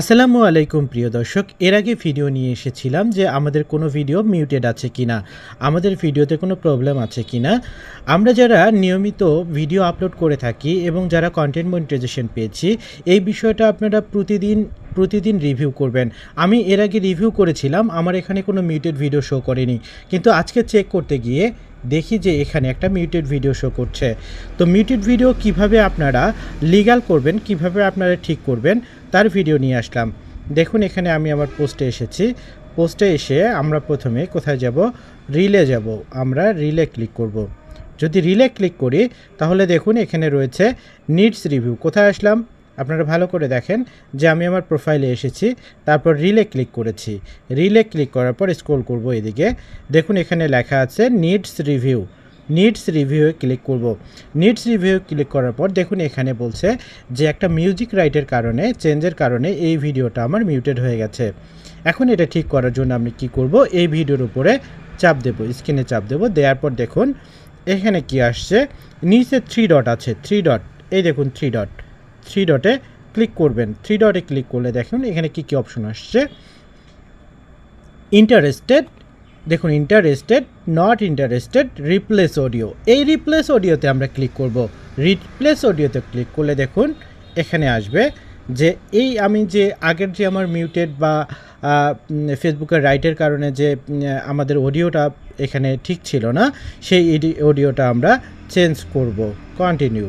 আসসালামু আলাইকুম, প্রিয় দর্শক। এর আগে ভিডিও নিয়ে এসেছিলাম যে আমাদের কোনো ভিডিও মিউটেড আছে কিনা, আমাদের ভিডিওতে কোনো প্রবলেম আছে কিনা। আমরা যারা নিয়মিত ভিডিও আপলোড করে থাকি এবং যারা কন্টেন্ট মনিটাইজেশন পেয়েছি, এই বিষয়টা আপনারা প্রতিদিন প্রতিদিন রিভিউ করবেন। আমি এর আগে রিভিউ করেছিলাম, আমার এখানে কোনো মিউটেড ভিডিও শো করেনি। কিন্তু আজকে চেক করতে গিয়ে দেখি যে এখানে একটা মিউটেড ভিডিও শো করছে। তো মিউটেড ভিডিও কীভাবে আপনারা লিগাল করবেন, কীভাবে আপনারা ঠিক করবেন, তার ভিডিও নিয়ে আসলাম। দেখুন, এখানে আমি আমার পোস্টে এসেছি। পোস্টে এসে আমরা প্রথমে কোথায় যাব? রিলে যাব। আমরা রিলে ক্লিক করব। যদি রিলে ক্লিক করি, তাহলে দেখুন, এখানে রয়েছে নিডস রিভিউ। কোথায় আসলাম? আপনারা ভালো করে দেখেন যে আমি আমার প্রোফাইলে এসেছি, তারপর রিলে ক্লিক করেছি। রিলে ক্লিক করার পর স্ক্রল করব এদিকে। দেখুন এখানে লেখা আছে নিডস রিভিউ নিডস রিভিউয়ে ক্লিক করব। নিডস রিভিউ ক্লিক করার পর দেখুন এখানে বলছে যে একটা মিউজিক রাইটের কারণে চেঞ্জের কারণে এই ভিডিওটা আমার মিউটেড হয়ে গেছে। এখন এটা ঠিক করার জন্য আমি কি করব? এই ভিডিওর উপরে চাপ দেব স্ক্রিনে চাপ দেব। দেওয়ার পর দেখুন এখানে কি আসছে? নিচে থ্রি ডট আছে থ্রি ডট এই দেখুন থ্রি ডট থ্রি ডটে ক্লিক করবেন। থ্রি ডটে ক্লিক করলে দেখুন এখানে কি কি অপশন আসছে। ইন্টারেস্টেড দেখুন interested not interested replace audio এই রিপ্লেস অডিওতে আমরা ক্লিক করব। রিপ্লেস অডিওতে ক্লিক করলে দেখুন এখানে আসবে যে এই আমি যে আগের যে আমার মিউটেড বা ফেসবুকের রাইটের কারণে যে আমাদের অডিওটা এখানে ঠিক ছিল না, সেই অডিওটা আমরা চেঞ্জ করব। কন্টিনিউ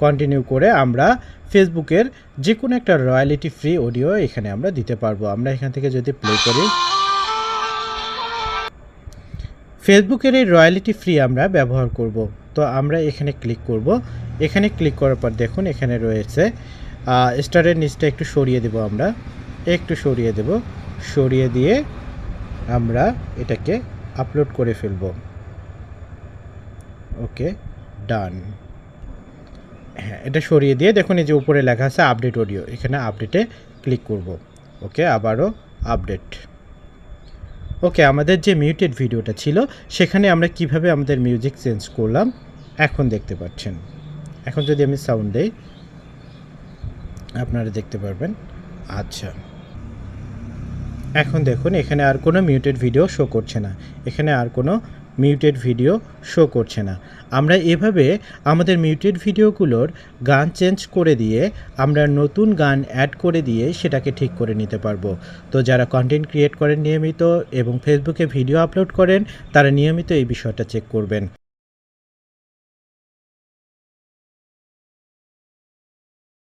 কন্টিনিউ করে আমরা ফেসবুকের যে কোনো একটা রয়্যালিটি ফ্রি অডিও এখানে আমরা দিতে পারব। আমরা এখান থেকে যদি প্লে করি। ফেসবুকের এই রয়্যালিটি ফ্রি আমরা ব্যবহার করব। তো আমরা এখানে ক্লিক করব। এখানে ক্লিক করার পর দেখুন এখানে রয়েছে স্টারের নিচটা একটু সরিয়ে দেব আমরা। একটু সরিয়ে দেব। সরিয়ে দিয়ে আমরা এটাকে আপলোড করে ফেলব। ওকে ডান হ্যাঁ এটা সরিয়ে দিয়ে দেখুন এই যে উপরে লেখা আছে আপডেট অডিও এখানে আপডেটে ক্লিক করব। ওকে আবারও আপডেট ওকে আমাদের যে মিউটেড ভিডিওটা ছিল, সেখানে আমরা কীভাবে আমাদের মিউজিক চেঞ্জ করলাম, এখন দেখতে পাচ্ছেন। এখন যদি আমি সাউন্ড দেই, আপনারা দেখতে পারবেন। আচ্ছা। এখন দেখুন, এখানে আর কোনো মিউটেড ভিডিও শো করছে না। এখানে আর কোনো মিউটেড ভিডিও শো করছে না। আমরা এভাবে আমাদের মিউটেড ভিডিওগুলোর গান চেঞ্জ করে দিয়ে আমরা নতুন গান অ্যাড করে দিয়ে সেটাকে ঠিক করে নিতে পারব। তো যারা কন্টেন্ট ক্রিয়েট করেন নিয়মিত এবং ফেসবুকে ভিডিও আপলোড করেন, তারা নিয়মিত এই বিষয়টা চেক করবেন।